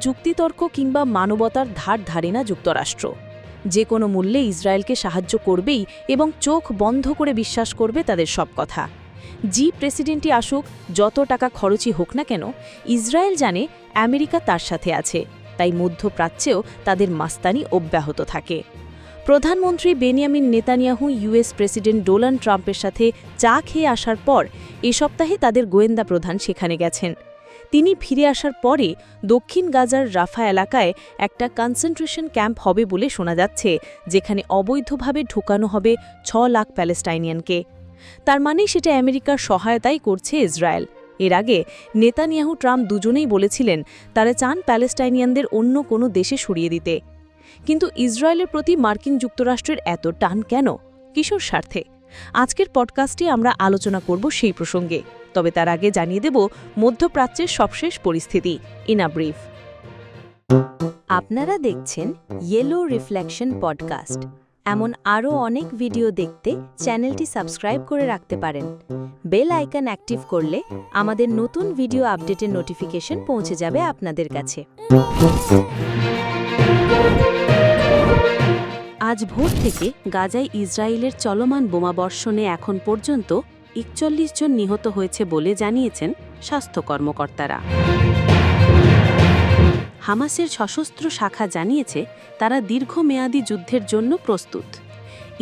যুক্তিতর্ক কিংবা মানবতার ধার ধারে না যুক্তরাষ্ট্র। যে কোনো মূল্যে ইসরায়েলকে সাহায্য করবেই এবং চোখ বন্ধ করে বিশ্বাস করবে তাদের সব কথা। জি প্রেসিডেন্টই আসুক, যত টাকা খরচই হোক না কেন, ইসরায়েল জানে আমেরিকা তার সাথে আছে, তাই মধ্যপ্রাচ্যেও তাদের মাস্তানি অব্যাহত থাকে। প্রধানমন্ত্রী Benjamin Netanyahu US president Donald ট্রাম্পের সাথে চা খেয়ে আসার পর এ সপ্তাহে তাদের গোয়েন্দা প্রধান সেখানে গেছেন। তিনি ফিরে আসার পরে দক্ষিণ গাজার রাফা এলাকায় একটা কনসেন্ট্রেশন ক্যাম্প হবে বলে শোনা যাচ্ছে, যেখানে অবৈধভাবে ঢোকানো হবে ছ লাখ প্যালেস্টাইনিয়ানকে। তার মানে সেটা আমেরিকার সহায়তাই করছে ইসরায়েল। এর আগে নেতানিয়াহু ট্রাম্প দুজনেই বলেছিলেন, তারা চান প্যালেস্টাইনিয়ানদের অন্য কোনো দেশে সরিয়ে দিতে। কিন্তু ইসরায়েলের প্রতি মার্কিন যুক্তরাষ্ট্রের এত টান কেন? কিশোর স্বার্থে। আজকের পডকাস্টে আমরা আলোচনা করব সেই প্রসঙ্গে। তবে তার আগে জানিয়ে দেব মধ্যপ্রাচ্যের সবশেষ পরিস্থিতি। ইন আ ব্রিফ আপনারা দেখছেন ইয়েলো রিফ্লেকশন পডকাস্ট এমন আরও অনেক ভিডিও দেখতে চ্যানেলটি সাবস্ক্রাইব করে রাখতে পারেন। বেল আইকন অ্যাক্টিভ করলে আমাদের নতুন ভিডিও আপডেটের নোটিফিকেশন পৌঁছে যাবে আপনাদের কাছে। আজ ভোর থেকে গাজায় ইসরায়েলের চলমান বোমাবর্ষণে এখন পর্যন্ত একচল্লিশ জন নিহত হয়েছে বলে জানিয়েছেন স্বাস্থ্য কর্মকর্তারা। হামাসের সশস্ত্র শাখা জানিয়েছে, তারা দীর্ঘমেয়াদী যুদ্ধের জন্য প্রস্তুত।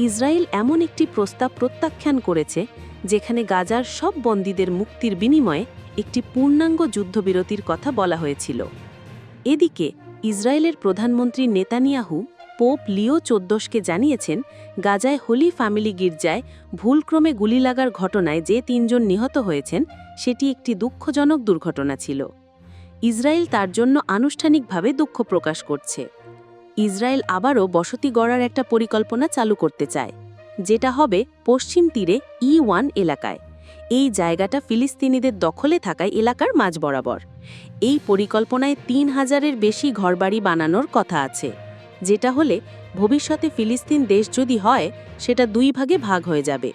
ইসরায়েল এমন একটি প্রস্তাব প্রত্যাখ্যান করেছে, যেখানে গাজার সব বন্দীদের মুক্তির বিনিময়ে একটি পূর্ণাঙ্গ যুদ্ধবিরতির কথা বলা হয়েছিল। এদিকে, ইসরায়েলের প্রধানমন্ত্রী নেতানিয়াহু পোপ লিও চোদ্দশকে জানিয়েছেন, গাজায় হোলি ফ্যামিলি গির্জায় ভুলক্রমে গুলি লাগার ঘটনায় যে তিনজন নিহত হয়েছেন, সেটি একটি দুঃখজনক দুর্ঘটনা ছিল। ইসরায়েল তার জন্য আনুষ্ঠানিকভাবে দুঃখ প্রকাশ করছে। ইসরায়েল আবারও বসতি গড়ার একটা পরিকল্পনা চালু করতে চায়, যেটা হবে পশ্চিম তীরে ই ওয়ান এলাকায়। এই জায়গাটা ফিলিস্তিনিদের দখলে থাকায় এলাকার মাঝ বরাবর। এই পরিকল্পনায় তিন হাজারের বেশি ঘরবাড়ি বানানোর কথা আছে। যেটা হলে ভবিষ্যতে ফিলিস্তিন দেশ যদি হয়, সেটা দুই ভাগে ভাগ হয়ে যাবে।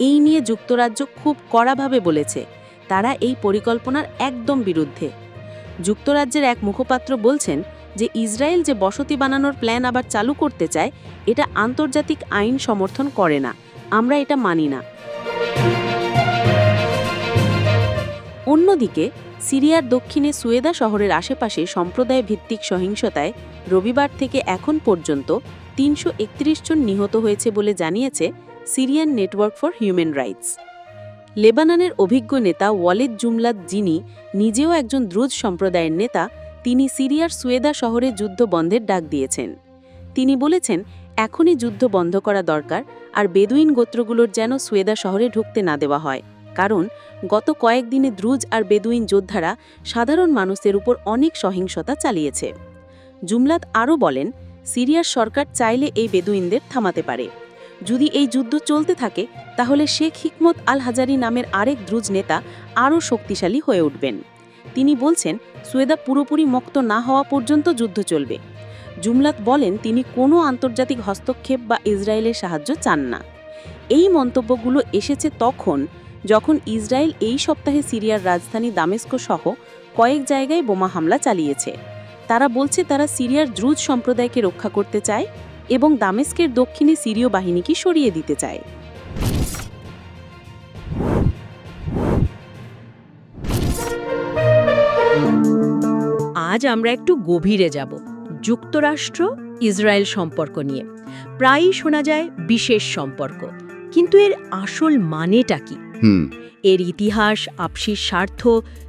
এই নিয়ে যুক্তরাজ্য খুব কড়াভাবে বলেছে, তারা এই পরিকল্পনার একদম বিরুদ্ধে। যুক্তরাজ্যের এক মুখপাত্র বলছেন যে ইসরায়েল যে বসতি বানানোর প্ল্যান আবার চালু করতে চায়, এটা আন্তর্জাতিক আইন সমর্থন করে না। আমরা এটা মানি না। অন্যদিকে, সিরিয়ার দক্ষিণে সুয়েদা শহরের আশেপাশে সম্প্রদায় ভিত্তিক সহিংসতায় রবিবার থেকে এখন পর্যন্ত তিনশো একত্রিশ জন নিহত হয়েছে বলে জানিয়েছে Syrian network for human rights. লেবাননের অভিজ্ঞ নেতা ওয়ালেদ জুমলাদ যিনি নিজেও একজন দ্রুজ সম্প্রদায়ের নেতা, তিনি সিরিয়ার সুয়েদা শহরে যুদ্ধ বন্ধের ডাক দিয়েছেন। তিনি বলেছেন, এখনই যুদ্ধ বন্ধ করা দরকার আর বেদুইন গোত্রগুলোর যেন সুয়েদা শহরে ঢুকতে না দেওয়া হয়। কারণ গত কয়েকদিনে দ্রুজ আর বেদুইন যোদ্ধারা সাধারণ মানুষের উপর অনেক সহিংসতা চালিয়েছে। জুমলাত আরও বলেন, সিরিয়ার সরকার চাইলে এই বেদুইনদের থামাতে পারে। যদি এই যুদ্ধ চলতে থাকে, তাহলে শেখ হিকমত আল হাজারি নামের আরেক দ্রুজ নেতা আরও শক্তিশালী হয়ে উঠবেন। তিনি বলছেন, সুয়েদা পুরোপুরি মুক্ত না হওয়া পর্যন্ত যুদ্ধ চলবে। জুমলাত বলেন, তিনি কোনো আন্তর্জাতিক হস্তক্ষেপ বা ইসরায়েলের সাহায্য চান না। এই মন্তব্যগুলো এসেছে তখন, যখন ইসরায়েল এই সপ্তাহে সিরিয়ার রাজধানী দামেস্কো সহ কয়েক জায়গায় বোমা হামলা চালিয়েছে। তারা বলছে তারা সিরিয়ার দ্রুজ সম্প্রদায়কে রক্ষা করতে চায় এবং দামেস্কের দক্ষিণে সিরীয় বাহিনীকে সরিয়ে দিতে চায়। আজ আমরা একটু গভীরে যাব যুক্তরাষ্ট্র ইসরায়েল সম্পর্ক নিয়ে। প্রায়ই শোনা যায় বিশেষ সম্পর্ক কিন্তু এর আসল মানেটা কি? হুম। এর ইতিহাস আপসির স্বার্থ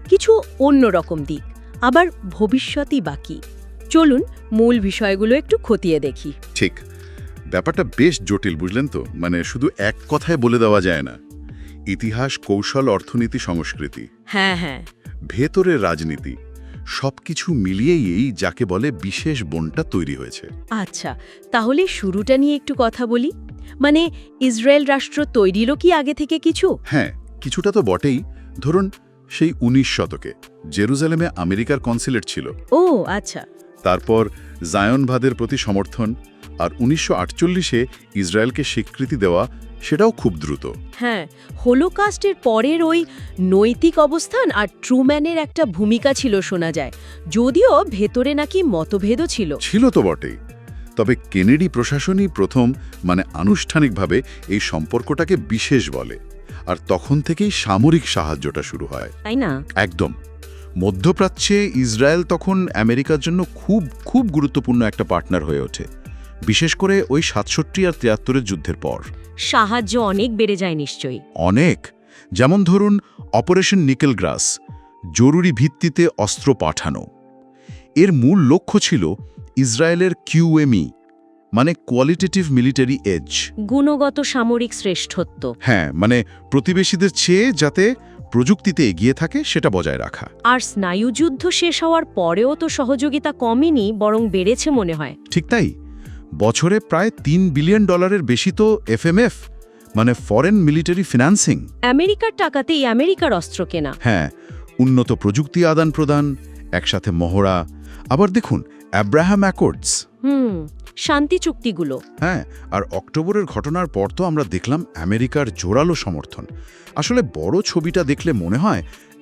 কিছু অন্যরকম দিক। আবার ভবিষ্যতই বাকি। চলুন মূল বিষয়গুলো একটু খতিয়ে দেখি। ঠিক। ব্যাপারটা বেশ জটিল বুঝলেন তো? মানে শুধু এক কথায় বলে দেওয়া যায় না। ইতিহাস কৌশল অর্থনীতি সংস্কৃতি। হ্যাঁ হ্যাঁ। ভেতরের রাজনীতি। সবকিছু মিলিয়েই এই যাকে বলে বিশেষ বনটা তৈরি হয়েছে। আচ্ছা তাহলে শুরুটা নিয়ে একটু কথা বলি। মানে ইসরায়েল রাষ্ট্র তৈরিরও কি আগে থেকে কিছু? হ্যাঁ কিছুটা তো বটেই। ধরুন সেই উনিশ শতকে জেরুজালেমে আমেরিকার কনসুলেট ছিল। ও আচ্ছা। তারপর জায়নবাদের প্রতি সমর্থন আর উনিশশো আটচল্লিশে ইসরায়েলকে স্বীকৃতি দেওয়া সেটাও খুব দ্রুত। হ্যাঁ হোলোকাস্টের পরের ওই নৈতিক অবস্থান আর ট্রুম্যানের একটা ভূমিকা ছিল শোনা যায়। যদিও ভেতরে নাকি মতভেদও ছিল। ছিল তো বটেই। তবে কেনেডি প্রশাসনই প্রথম মানে আনুষ্ঠানিকভাবে এই সম্পর্কটাকে বিশেষ বলে। আর তখন থেকেই সামরিক সাহায্যটা শুরু হয়। তাই না? একদম। মধ্যপ্রাচ্যে ইসরায়েল তখন আমেরিকার জন্য খুব খুব গুরুত্বপূর্ণ একটা পার্টনার হয়ে ওঠে। বিশেষ করে ওই সাতষট্টি আর তিয়াত্তরের যুদ্ধের পর। সাহায্য অনেক বেড়ে যায় নিশ্চয়ই। অনেক। যেমন ধরুন অপারেশন নিকেল গ্রাস জরুরি ভিত্তিতে অস্ত্র পাঠানো। এর মূল লক্ষ্য ছিল ইসরায়েলের কিউএমই মানে কোয়ালিটেটিভ মিলিটারি এজ গুণগত সামরিক শ্রেষ্ঠত্ব। হ্যাঁ মানে প্রতিবেশীদের চেয়ে যাতে প্রযুক্তিতে এগিয়ে থাকে সেটা বজায় রাখা। আর স্নায়ুযুদ্ধ শেষ হওয়ার পরেও তো সহযোগিতা কমেনি বরং বেড়েছে মনে হয়। ঠিক তাই। বছরে প্রায় তিন বিলিয়ন ডলারের বেশি তো এফএমএফ মানে ফরেন মিলিটারি ফিন্যান্সিং আমেরিকার টাকাতেই আমেরিকার অস্ত্র কেনা। হ্যাঁ উন্নত প্রযুক্তি আদান প্রদান একসাথে মহড়া। আবার দেখুন অ্যাব্রাহাম অ্যাকর্ডস হুম। শান্তি চুক্তিগুলো। হ্যাঁ আর অক্টোবরের ঘটনার পর তো আমরা দেখলাম আমেরিকার জোরালো সমর্থন। আসলে বড় ছবিটা দেখলে মনে হয়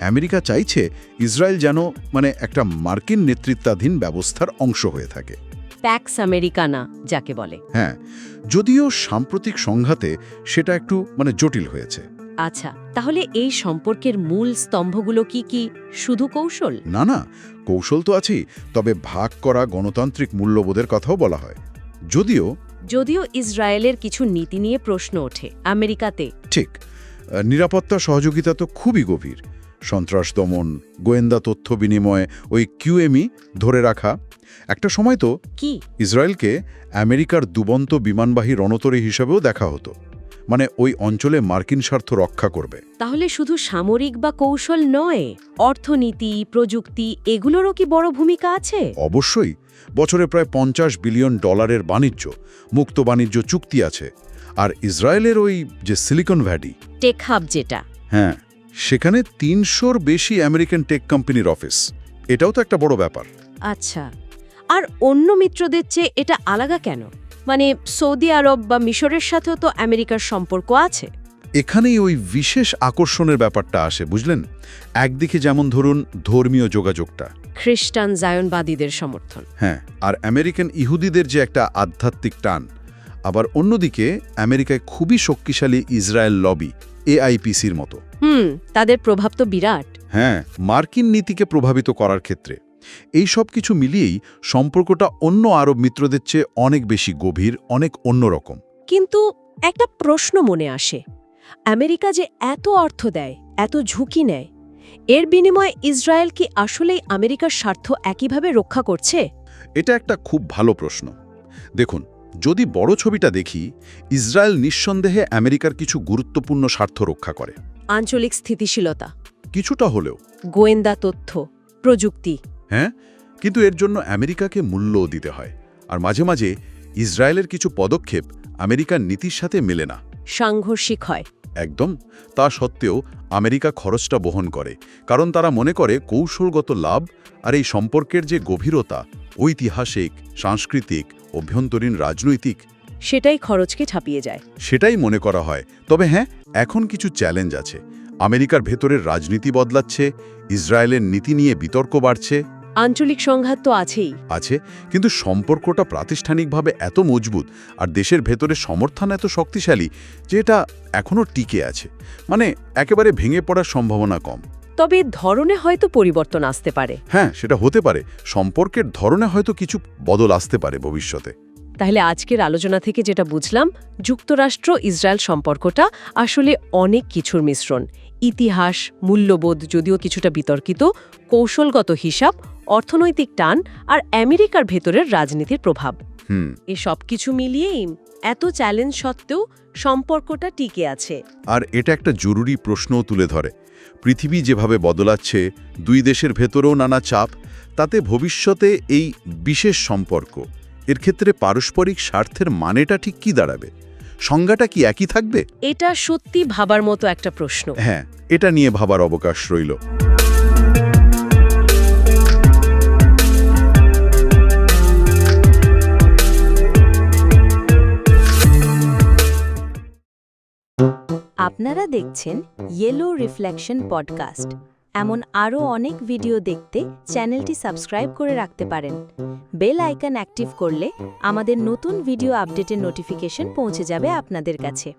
আমেরিকা চাইছে ইসরায়েল যেন মানে একটা মার্কিন নেতৃত্বাধীন ব্যবস্থার অংশ হয়ে থাকে। প্যাক্স আমেরিকানা যাকে বলে। হ্যাঁ যদিও সাম্প্রতিক সংঘাতে সেটা একটু মানে জটিল হয়েছে। আচ্ছা তাহলে এই সম্পর্কের মূল স্তম্ভগুলো কি কি? শুধু কৌশল? না না কৌশল তো আছেই তবে ভাগ করা গণতান্ত্রিক মূল্যবোধের কথাও বলা হয়। যদিও যদিও ইসরায়েলের কিছু নীতি নিয়ে প্রশ্ন ওঠে আমেরিকাতে। ঠিক নিরাপত্তা সহযোগিতা তো খুবই গভীর। সন্ত্রাস দমন গোয়েন্দা তথ্য বিনিময় ওই কিউএমই ধরে রাখা। একটা সময় তো কি? ইসরায়েলকে আমেরিকার দুবন্ত বিমানবাহী রণতরী হিসেবেও দেখা হতো। মানে ওই অঞ্চলে মার্কিন স্বার্থ রক্ষা করবে। তাহলে শুধু সামরিক বা কৌশল নয় অর্থনীতি প্রযুক্তি এগুলোরও কি বড় ভূমিকা আছে? অবশ্যই। বছরে প্রায় পঞ্চাশ বিলিয়ন ডলারের বাণিজ্য মুক্ত বাণিজ্য চুক্তি আছে। আর ইসরায়েলের ওই যে সিলিকন ভ্যালি। টেক হাব যেটা। হ্যাঁ সেখানে তিনশোর বেশি আমেরিকান টেক কোম্পানির অফিস। এটাও তো একটা বড় ব্যাপার। আচ্ছা। আর অন্য মিত্রদের চেয়ে এটা আলাদা কেন? মানে সৌদি আরব বা মিশরের সাথেও তো আমেরিকার সম্পর্ক আছে। এখানেই ওই বিশেষ আকর্ষণের ব্যাপারটা আসে বুঝলেন? একদিকে যেমন ধরুন ধর্মীয় যোগাযোগটা। খ্রিস্টান জায়নবাদীদের সমর্থন। হ্যাঁ আর আমেরিকান ইহুদিদের যে একটা আধ্যাত্মিক টান। আবার অন্যদিকে আমেরিকায় খুবই শক্তিশালী ইসরায়েল লবি এআইপিসির মতো। হুম তাদের প্রভাব তো বিরাট। হ্যাঁ মার্কিন নীতিকে প্রভাবিত করার ক্ষেত্রে। এই সব কিছু মিলিয়েই সম্পর্কটা অন্য আরব মিত্রদের চেয়ে অনেক বেশি গভীর অনেক অন্যরকম। কিন্তু একটা প্রশ্ন মনে আসে। আমেরিকা যে এত অর্থ দেয় এত ঝুঁকি নেয় এর বিনিময়ে ইসরায়েল কি আসলেই আমেরিকার স্বার্থ একইভাবে রক্ষা করছে? এটা একটা খুব ভালো প্রশ্ন। দেখুন যদি বড় ছবিটা দেখি ইসরায়েল নিঃসন্দেহে আমেরিকার কিছু গুরুত্বপূর্ণ স্বার্থ রক্ষা করে। আঞ্চলিক স্থিতিশীলতা কিছুটা হলেও। গোয়েন্দা তথ্য প্রযুক্তি হ্যাঁ? কিন্তু এর জন্য আমেরিকাকে মূল্যও দিতে হয়। আর মাঝে মাঝে ইসরায়েলের কিছু পদক্ষেপ আমেরিকার নীতির সাথে মেলে না। সাংঘর্ষিক হয়। একদম। তা সত্ত্বেও আমেরিকা খরচটা বহন করে। কারণ তারা মনে করে কৌশলগত লাভ আর এই সম্পর্কের যে গভীরতা ঐতিহাসিক সাংস্কৃতিক অভ্যন্তরীণ রাজনৈতিক সেটাই খরচকে ছাপিয়ে যায়। সেটাই মনে করা হয়। তবে হ্যাঁ এখন কিছু চ্যালেঞ্জ আছে। আমেরিকার ভেতরের রাজনীতি বদলাচ্ছে ইসরায়েলের নীতি নিয়ে বিতর্ক বাড়ছে। আঞ্চলিক সংঘাত তো আছেই। আছে কিন্তু সম্পর্কটা প্রাতিষ্ঠানিকভাবে এত মজবুত আর দেশের ভেতরে সমর্থন এত শক্তিশালী যে এটা এখনও টিকে আছে। মানে একেবারে ভেঙে পড়ার সম্ভাবনা কম। তবে ধরনে হয়তো পরিবর্তন আসতে পারে। হ্যাঁ সেটা হতে পারে। সম্পর্কের ধরনে হয়তো কিছু বদল আসতে পারে ভবিষ্যতে। তাহলে আজকের আলোচনা থেকে যেটা বুঝলাম যুক্তরাষ্ট্র ইসরায়েল সম্পর্কটা আসলে অনেক কিছুর মিশ্রণ। ইতিহাস মূল্যবোধ যদিও কিছুটা বিতর্কিত কৌশলগত হিসাব অর্থনৈতিক টান আর আমেরিকার ভেতরের রাজনীতির প্রভাব। হুম। এ সব কিছু মিলিয়েই এত চ্যালেঞ্জ সত্ত্বেও সম্পর্কটা টিকে আছে। আর এটা একটা জরুরি প্রশ্নও তুলে ধরে। পৃথিবী যেভাবে বদলাচ্ছে দুই দেশের ভেতরেও নানা চাপ তাতে ভবিষ্যতে এই বিশেষ সম্পর্ক এর ক্ষেত্রে পারস্পরিক স্বার্থের মানেটা ঠিক কি দাঁড়াবে? সংজ্ঞাটা কি একই থাকবে? এটা সত্যি ভাবার মতো একটা প্রশ্ন। হ্যাঁ এটা নিয়ে ভাবার অবকাশ রইল। আপনারা দেখছেন ইয়েলো রিফ্লেকশন পডকাস্ট এমন আরও অনেক ভিডিও দেখতে চ্যানেলটি সাবস্ক্রাইব করে রাখতে পারেন। বেল আইকন অ্যাক্টিভ করলে আমাদের নতুন ভিডিও আপডেটের নোটিফিকেশন পৌঁছে যাবে আপনাদের কাছে।